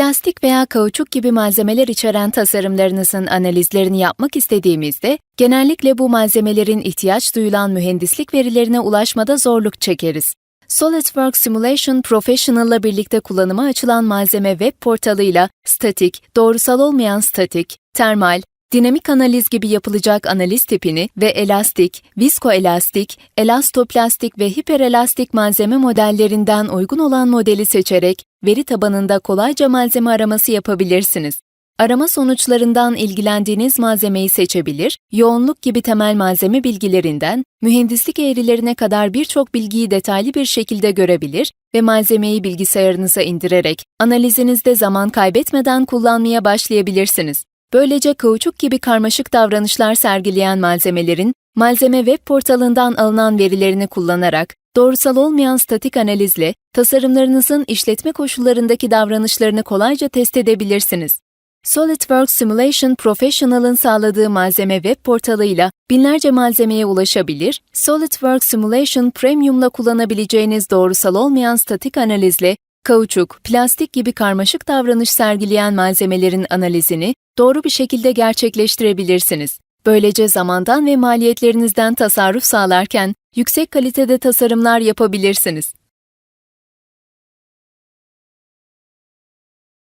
Plastik veya kauçuk gibi malzemeler içeren tasarımlarınızın analizlerini yapmak istediğimizde, genellikle bu malzemelerin ihtiyaç duyulan mühendislik verilerine ulaşmada zorluk çekeriz. SolidWorks Simulation Professional'la birlikte kullanıma açılan malzeme web portalıyla statik, doğrusal olmayan statik, termal, dinamik analiz gibi yapılacak analiz tipini ve elastik, viskoelastik, elastoplastik ve hiperelastik malzeme modellerinden uygun olan modeli seçerek veri tabanında kolayca malzeme araması yapabilirsiniz. Arama sonuçlarından ilgilendiğiniz malzemeyi seçebilir, yoğunluk gibi temel malzeme bilgilerinden mühendislik eğrilerine kadar birçok bilgiyi detaylı bir şekilde görebilir ve malzemeyi bilgisayarınıza indirerek analizinizde zaman kaybetmeden kullanmaya başlayabilirsiniz. Böylece kauçuk gibi karmaşık davranışlar sergileyen malzemelerin malzeme web portalından alınan verilerini kullanarak doğrusal olmayan statik analizle tasarımlarınızın işletme koşullarındaki davranışlarını kolayca test edebilirsiniz. SolidWorks Simulation Professional'ın sağladığı malzeme web portalıyla binlerce malzemeye ulaşabilir, SolidWorks Simulation Premium'la kullanabileceğiniz doğrusal olmayan statik analizle kauçuk, plastik gibi karmaşık davranış sergileyen malzemelerin analizini doğru bir şekilde gerçekleştirebilirsiniz. Böylece zamandan ve maliyetlerinizden tasarruf sağlarken yüksek kalitede tasarımlar yapabilirsiniz.